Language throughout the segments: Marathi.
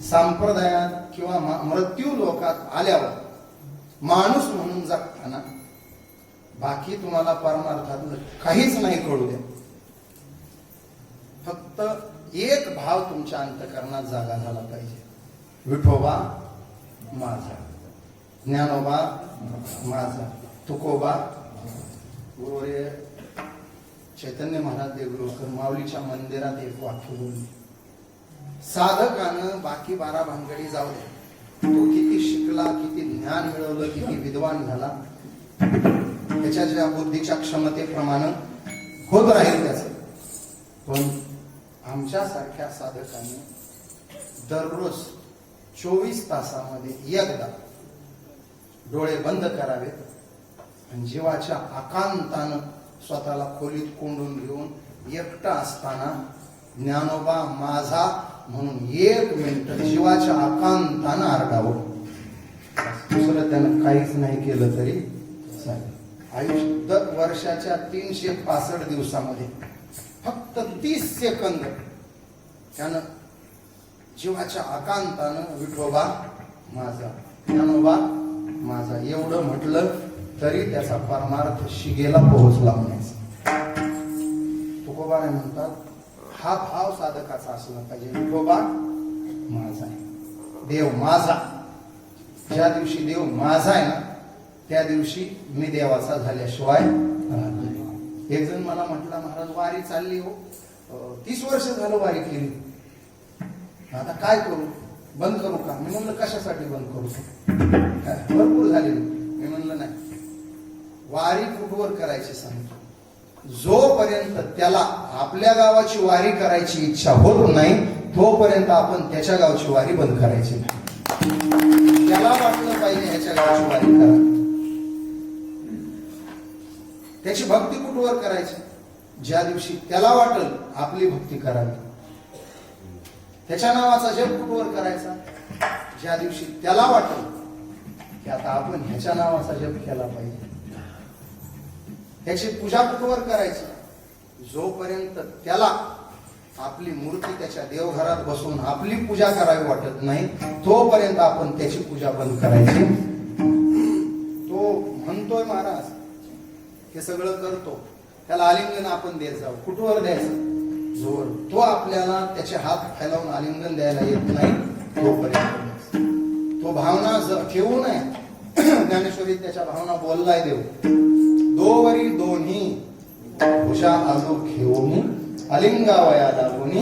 संप्रदायात किंवा मृत्यू लोकात आल्यावर माणूस म्हणून जगताना बाकी तुम्हाला परमार्थातलं काहीच नाही कळू द्या. फक्त एक भाव तुमच्या अंतकरणात जागा झाला पाहिजे. विठोबा माझा. ज्ञानोबा माझा. तुकोबा गुरुवर्य चैतन्य महाराज देवगुरुकर माऊलीच्या मंदिरात एक वाक्य बोलले. साधकानं बाकी बारा भानगडी जाऊ दे तो किती शिकला किती ज्ञान मिळवलं किती विद्वान झाला. त्याच्या ज्या बुद्धीच्या क्षमतेप्रमाणे होत राहील त्याच. पण आमच्यासारख्या साधकांनी दररोज चोवीस तासामध्ये एकदा डोळे बंद करावेत आणि जीवाच्या आकांतानं स्वतःला खोलीत कोंडून घेऊन एकटा असताना ज्ञानोबा माझा म्हणून एक मिनिट जीवाच्या आकांतानं आरडावं. दुसरं त्यानं काहीच नाही केलं तरी चालेल. आयुष्य दर वर्षाच्या तीनशे पासष्ट दिवसामध्ये फक्त तीस सेकंद त्यानं जीवाच्या आकांतानं विठोबा माझा ज्ञानोबा माझा एवढं म्हटलं तरी त्याचा परमार्थ शिगेला पोहोचला म्हणायचा. तुकोबाने म्हणतात हा भाव साधकाचा असला पाहिजे. विठोबा माझा आहे. देव माझा. ज्या दिवशी देव माझा आहे ना त्या दिवशी मी देवाचा झाल्याशिवाय एक जण मला म्हटला महाराज वारी चालली हो. तीस वर्ष झालं वारी केली. आता काय करू? बंद करू का? मी म्हणलं कशासाठी बंद करू? भरपूर झाले. मी म्हणलं नाही. वारी कुठवर करायची सांगतो. जोपर्यंत त्याला आपल्या गावाची वारी करायची इच्छा होत नाही तोपर्यंत आपण त्याच्या गावची वारी बंद करायची नाही. त्याला वाटलं पाहिजे ह्याच्या गावची वारी करा. त्याची भक्ती कुठवर करायची? ज्या दिवशी त्याला वाटल आपली भक्ती करावी. त्याच्या नावाचा जप कुठवर करायचा? ज्या दिवशी त्याला वाटल की आता आपण ह्याच्या नावाचा जप केला पाहिजे. त्याची पूजा कुठवर करायची? जोपर्यंत त्याला आपली मूर्ती त्याच्या देवघरात बसून आपली पूजा करावी वाटत नाही तोपर्यंत आपण त्याची पूजा बंद करायची. तो म्हणतोय महाराज हे सगळं करतो. त्याला आलिंगन आपण देत जाऊ. कुठवर द्यायचं? जोर. तो आपल्याला त्याचे हात फैलावून आलिंगन द्यायला येत नाही तोपर्यंत तो भावना जर ठेवू नये. ज्ञानेश्वरी त्याच्या भावना बोललाय देऊ दोवरी दोन्ही उषा आजो घेऊन अलिंगावया दागोनी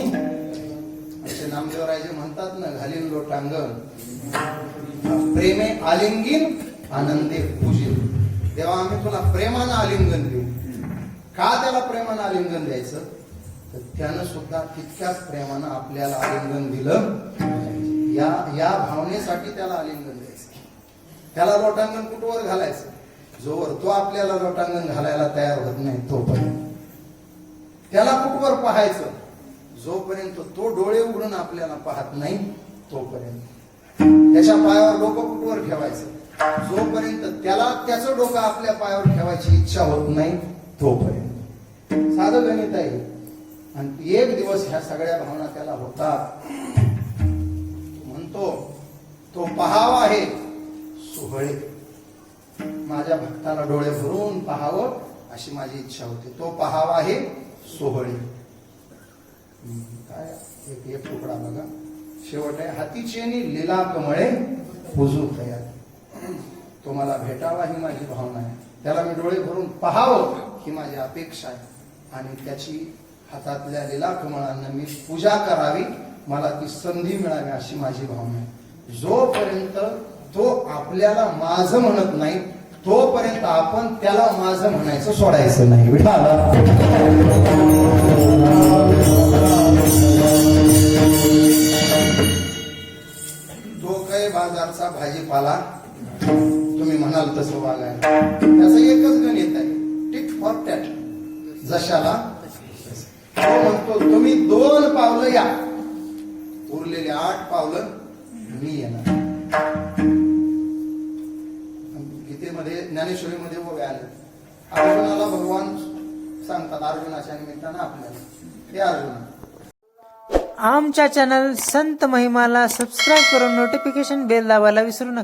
असे नामदेवराजे म्हणतात ना घालीन लोटांगण प्रेमे आलिंगीन आनंदे पूजिल. तेव्हा आम्ही तुला प्रेमानं आलिंगन देऊ. का त्याला प्रेमानं आलिंगन द्यायचं? तर त्यानं सुद्धा तितक्याच प्रेमानं आपल्याला आलिंगन दिलं. या या भावनेसाठी त्याला आलिंगन द्यायचं. त्याला लोटांगण कुठवर घालायचं? जोवर तो आपल्याला लोटांगण घालायला तयार होत नाही तोपर्यंत. त्याला कुठवर पाहायचं? जोपर्यंत तो डोळे उघडून आपल्याला पाहत नाही तोपर्यंत. त्याच्या पायावर डोकं कुठवर ठेवायचं? जोपर्यंत त्याला त्याचं डोकं आपल्या पायावर ठेवायची इच्छा होत नाही तोपर्यंत. साधं गणित आहे. आणि एक दिवस ह्या सगळ्या भावना त्याला होतात. म्हणतो तो पहावा आहे सोहळे. माझ्या भक्ताला डोळे भरून पाहावं अशी माझी इच्छा होती. तो पहावा आहे सोहळे. काय? एक एक तुकडा बघा. शेवट आहे हातीचेनी लीला कमळे पुजू तयार तो मला भेटावा ही माझी भावना आहे. त्याला मी डोळे भरून पाहावं ही माझी अपेक्षा आहे. आणि त्याची हातातल्या लीला कमळांना मी पूजा करावी मला ती संधी मिळावी अशी माझी भावना आहे. जोपर्यंत तो आपल्याला माझं म्हणत नाही तोपर्यंत आपण त्याला माझं म्हणायचं सोडायचं नाही. तो काही बाजारचा भाजीपाला तुम्ही म्हणाल तसं वागाय त्याचं एकच गणित आहे. टिक फॉर टॅट जशाला तो म्हणतो तुम्ही दोन पावलं या. उरलेले आठ पावलं मी येणार. ज्ञानेश्वरीमध्ये उभे आले. अर्जुनाला भगवान सांगतात अर्जुनाच्या निमित्तानं आपल्याला. हे अर्जुना. आमच्या चॅनल संत महिमाला सबस्क्राईब करून नोटिफिकेशन बेल दाबायला विसरू नका.